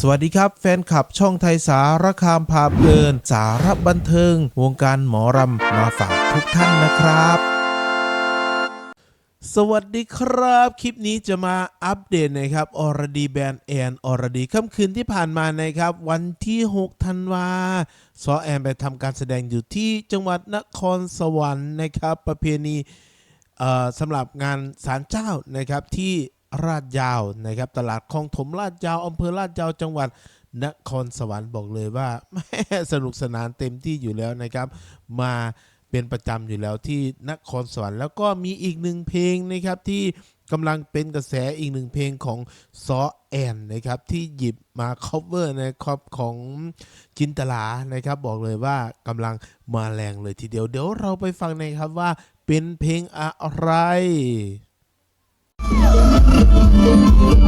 สวัสดีครับ แฟนคลับช่องไทยสารคามพาเพลิน สารบันเทิง วงการหมอรำมาฝากทุกท่านนะครับสวัสดีครับ คลิปนี้จะมาอัปเดตนะครับออรดีแบนแอนออรดีค่ำคืนที่ผ่านมานะครับ วันที่ 6 ธันวาซอแอนไปทำการแสดงอยู่ที่จังหวัดนครสวรรค์นะครับ ประเพณีสำหรับงานศาลเจ้านะครับที่ ราดยาวนะครับ ตลาดคลองถมลาดยาวอำเภอลาดยาวจังหวัดนครสวรรค์บอกเลยว่าแม่สนุกสนานเต็มที่อยู่แล้วนะครับ มาเป็นประจำอยู่แล้วที่นครสวรรค์แล้วก็มีอีกหนึ่งเพลงนะครับที่กำลังเป็นกระแสอีกหนึ่งเพลงของซอแอนนะครับที่หยิบมา cover นะครับของจินตลานะครับบอกเลยว่ากำลังมาแรงเลยทีเดียว เดี๋ยวเราไปฟังนะครับว่าเป็นเพลงอะไร Thank you.